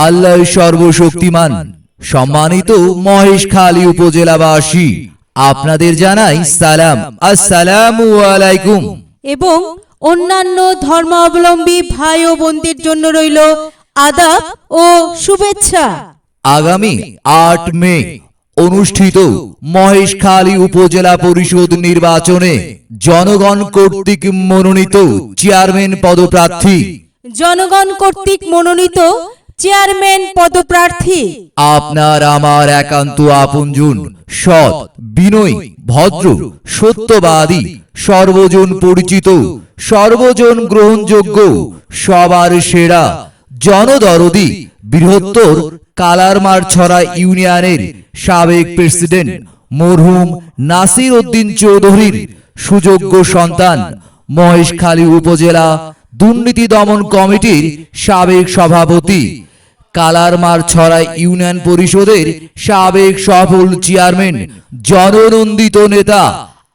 আল্লাহ সর্বশক্তিমান সম্মানিত মহেশখালী উপজেলাবাসী আপনাদের জানাই সালাম। আসসালামু আলাইকুম। এবং অন্যান্য ধর্মাবলম্বী ভাই ও বোনদের জন্য রইল আদাব ও শুভেচ্ছা। আগামী আট মে অনুষ্ঠিত মহেশখালী উপজেলা পরিষদ নির্বাচনে জনগণ কর্তৃক মনোনীত চেয়ারম্যান পদপ্রার্থী জনগণ কর্তৃক মনোনীত চেয়ারম্যান পদপ্রার্থী। আপনার, আমার, একান্ত, আপনজন, সৎ, বিনয়ী, ভদ্র, সত্যবাদী, সর্বজন পরিচিত, সর্বজন গ্রহণযোগ্য, সবার সেরা, জনদরদি, বৃহত্তর কালারমার ছড়া ইউনিয়নের সাবেক প্রেসিডেন্ট মরহুম নাসির উদ্দিন চৌধুরীর সুযোগ্য সন্তান মহেশখালী উপজেলা দুর্নীতি দমন কমিটির সাবেক সভাপতি কালারমার ছড়া ইউনিয়ন পরিষদের সাবেক সফল চেয়ারম্যান জননন্দিত নেতা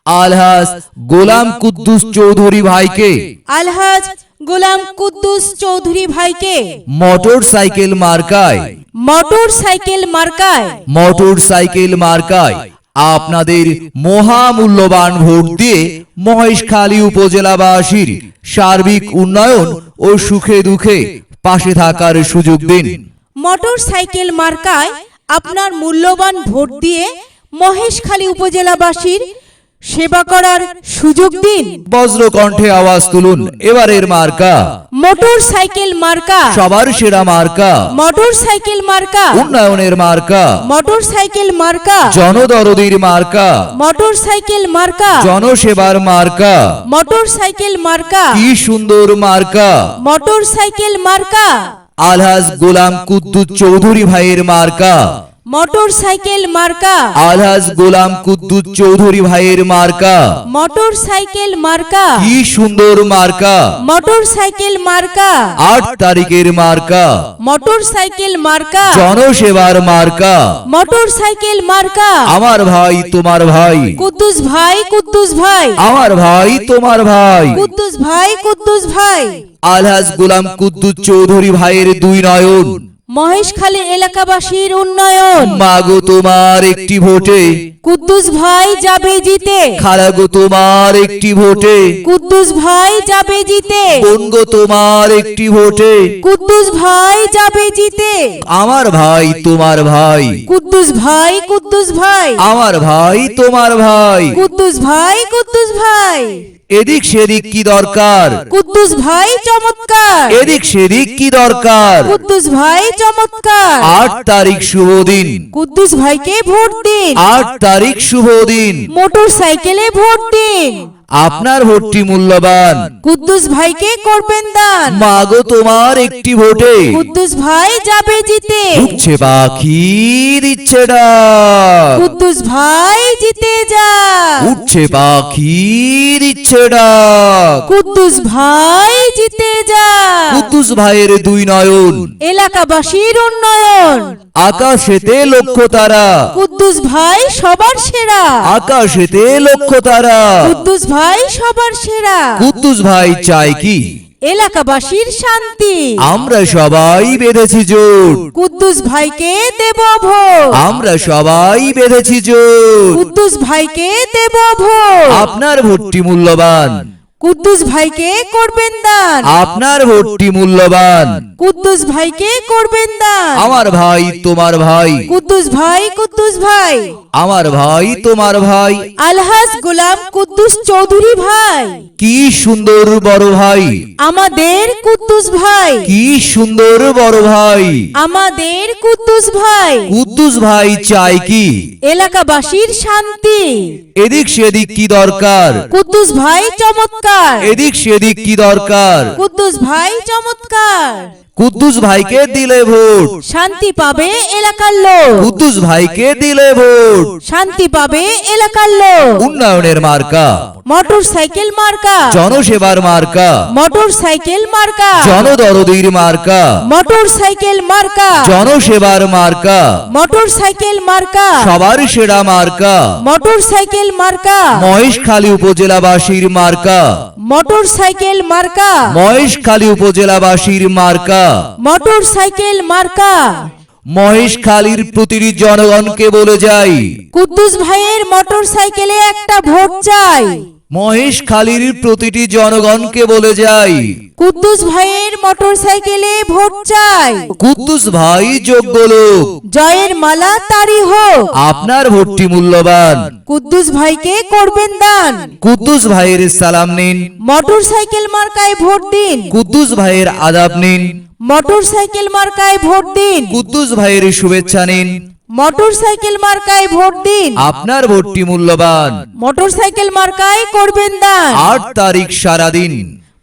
আলহাস গোলাম কুদ্দুস চৌধুরী ভাইকে। আলহাজ গোলাম কুদ্দুস চৌধুরী ভাইকে। মোটর সাইকেল মার্কায়। মোটর সাইকেল মার্কায়। মোটর সাইকেল মার্কায়। আপনাদের মহামূল্যবান ভোট দিয়ে মহেশখালী উপজেলাবাসীর সার্বিক উন্নয়ন ও সুখে দুঃখে পাশে থাকার সুযোগ দিন। মোটর সাইকেল মার্কায় আপনার মূল্যবান ভোট দিয়ে মহেশখালী উপজেলাবাসীর সেবা করার সুযোগ দিন। বজ্রকণ্ঠে আওয়াজ তুলুন এবারের মার্কা। মোটর সাইকেল মার্কা। সবার সেরা মার্কা। মোটর সাইকেল মার্কা। উন্নয়নের মার্কা। মোটর সাইকেল মার্কা। জনদরদির মার্কা। মোটর সাইকেল মার্কা। জনসেবার মার্কা। মোটর সাইকেল মার্কা। কি সুন্দর মার্কা। মোটর সাইকেল মার্কা। আলহাজ গোলাম কুদ্দুস চৌধুরী ভাইয়ের মার্কা। মোটর সাইকেল মার্কা। আলহাজ গোলাম কুদ্দুস চৌধুরী ভাইয়ের মার্কা। মোটর সাইকেল মার্কা। কি সুন্দর মার্কা। মোটর সাইকেল মার্কা। আট তারিখের মার্কা। মোটর সাইকেল মার্কা। জনসেবার মার্কা। মোটর সাইকেল মার্কা। আমার ভাই তোমার ভাই। কুদ্দুস ভাই কুদ্দুস ভাই। আমার ভাই তোমার ভাই। কুদ্দুস ভাই কুদ্দুস ভাই। আলহাজ গোলাম কুদ্দুস চৌধুরী ভাইয়ের দুই নয়ন। মহেশখালী এলাকাবাসীর উন্নয়ন। মাগো তোমার একটি ভোটে। কুদ্দুস ভাই যাবে জিতে। খালাগো তোমার একটি ভোটে। কুদ্দুস ভাই যাবে জিতে। বনগো তোমার একটি ভোটে। কুদ্দুস ভাই যাবে জিতে। আমার ভাই তোমার ভাই। কুদ্দুস ভাই কুদ্দুস ভাই। আমার ভাই তোমার ভাই। কুদ্দুস ভাই কুদ্দুস ভাই। এদিক সেদিক কি দরকার? কুদ্দুস ভাই চমৎকার। এদিক সেদিক কি দরকার? কুদ্দুস ভাই চমৎকার। আট তারিখ শুভ দিন। কুদ্দুস ভাইকে ভোট দিন। আট তারিখ শুভ দিন। মোটর সাইকেলে ভোট দিন। আপনার ভোটটি মূল্যবান। কুদ্দুস ভাইকে করবেন দান। মাগো তোমার একটি ভোটে। কুদ্দুস ভাই যাবে জিতে। উঠছে পাখি দিচ্ছে ডাক। কুদ্দুস ভাই জিতে যা। উঠছে পাখি দিচ্ছে ডাক। কুদ্দুস ভাই জিতে যা। কুদ্দুস ভাইয়ের দুই নয়ন। এলাকাবাসীর উন্নয়ন। আকাশেতে লক্ষ্য তারা। কুদ্দুস ভাই সবার সেরা। আকাশেতে লক্ষ্য তারা। কুদ্দুস ভাই সবার সেরা। কুদ্দুস ভাই চাই কি? এলাকাবাসীর শান্তি। আমরা সবাই বেঁধেছি জোট। কুদ্দুস ভাইকে দেব ভোট। আমরা সবাই বেঁধেছি জোট। কুদ্দুস ভাইকে দেব ভোট। আপনার ভোটটি মূল্যবান। কুদ্দুস ভাইকে করবেন দান। আপনার ভোটটি মূল্যবান। কুদ্দুস ভাইকে করবেন দান। আমার ভাই তোমার ভাই। কুদ্দুস ভাই কুদ্দুস ভাই। আমার ভাই তোমার ভাই। আলহাজ গোলাম কুদ্দুস চৌধুরী ভাই। কি সুন্দর বড় ভাই। আমাদের কুদ্দুস ভাই। কি সুন্দর বড় ভাই। আমাদের কুদ্দুস ভাই। কুদ্দুস ভাই চাই কি? এলাকাবাসীর শান্তি। এদিক সেদিক কি দরকার? কুদ্দুস ভাই চমৎকার। এদিক সেদিক কি দরকার? কুদ্দুস ভাই চমৎকার। কুদ্দুস ভাইকে দিলে ভোট। শান্তি পাবে এলাকার লোক। কুদ্দুস ভাইকে দিলে ভোট। শান্তি পাবে এলাকার লোক। উন্নয়নের মার্কা। মোটর সাইকেল মার্কা। জনসেবার মার্কা। মোটর সাইকেল মার্কা। জনদরদির মার্কা। মোটর সাইকেল মার্কা। জনসেবার মার্কা। মোটর সাইকেল মার্কা। সবার সেরা মার্কা। মোটর সাইকেল মার্কা। মহেশখালী উপজেলাবাসীর মার্কা। মোটর সাইকেল মার্কা। মহেশখালী উপজেলাবাসীর মার্কা। মোটর সাইকেল মার্কা। মহেশখালীর প্রতিটি জনগণকে বলে যাই কুদ্দুস ভাইয়ের মোটর সাইকেলে একটা ভোট চাই। মহেশখালীর প্রতিটি জনগণকে বলে যাই কুদ্দুস ভাইয়ের মোটর সাইকেলে ভোট চাই। কুদ্দুস ভাই যোগ্য লোক। জয়ের মালা তারি হোক। আপনার ভোটটি মূল্যবান। কুদ্দুস ভাইকে করবেন দান। কুদ্দুস ভাইয়ের সালাম নিন। মোটর সাইকেল মার্কায় ভোট দিন। কুদ্দুস ভাইয়ের আদাব নিন। মোটর সাইকেল মার্কায় ভোট দিন। কুদ্দুস ভাইয়ের শুভেচ্ছা নিন। মোটরসাইকেল মার্কায় ভোট দিন। আপনার ভোটটি মূল্যবান। মোটরসাইকেল মার্কায় করবেন দান। আট তারিখ সারাদিন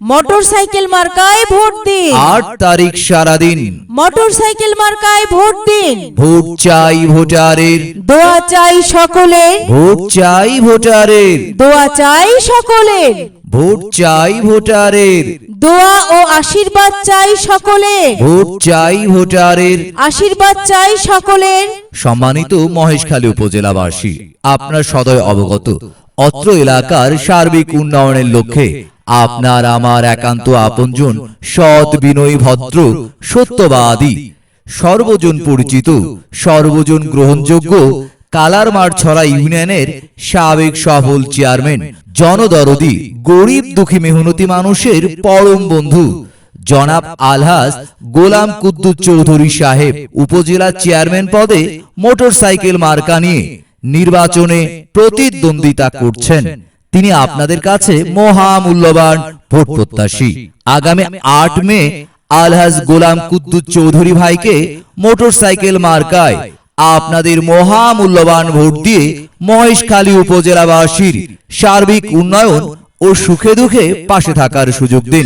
মোটর সাইকেল মার্কায় ভোট দিন। আট তারিখ সারাদিন। মোটর সাইকেল মার্কায় ভোট দিন। ভোট চাই ভোটারের। দোয়া চাই সকলের। ভোট চাই ভোটারের। দোয়া চাই সকলের। ভোট চাই ভোটারের। দোয়া ও আশীর্বাদ চাই সকলে ভোট চাই ভোটারের। আশীর্বাদ চাই সকলের। সম্মানিত মহেশখালী উপজেলাবাসী আপনার সদয় অবগত অত্র এলাকার সার্বিক উন্নয়নের লক্ষ্যে আপনার আমার একান্ত আপনজন, সৎ বিনয়ী ভদ্র, সত্যবাদী, সর্বজন পরিচিত, সর্বজন গ্রহণযোগ্য কালারমার ছড়া ইউনিয়নের সাবেক সফল চেয়ারম্যান, জনদরদি, গরিব দুঃখী মেহনতি মানুষের পরম বন্ধু, জনাব আলহাস গোলাম কুদ্দুস চৌধুরী সাহেব, উপজেলা চেয়ারম্যান পদে মোটরসাইকেল মার্কা নিয়ে নির্বাচনে প্রতিদ্বন্দ্বিতা করছেন। তিনি আপনাদের কাছে মহামূল্যবান ভোট প্রত্যাশী। আগামী আট মে আলহাজ গোলাম কুদ্দুস চৌধুরী ভাইকে মোটরসাইকেল মার্কায় আপনাদের মহামূল্যবান ভোট দিয়ে মহেশখালী উপজেলাবাসীর সার্বিক উন্নয়ন ও সুখে দুঃখে পাশে থাকার সুযোগ দিন।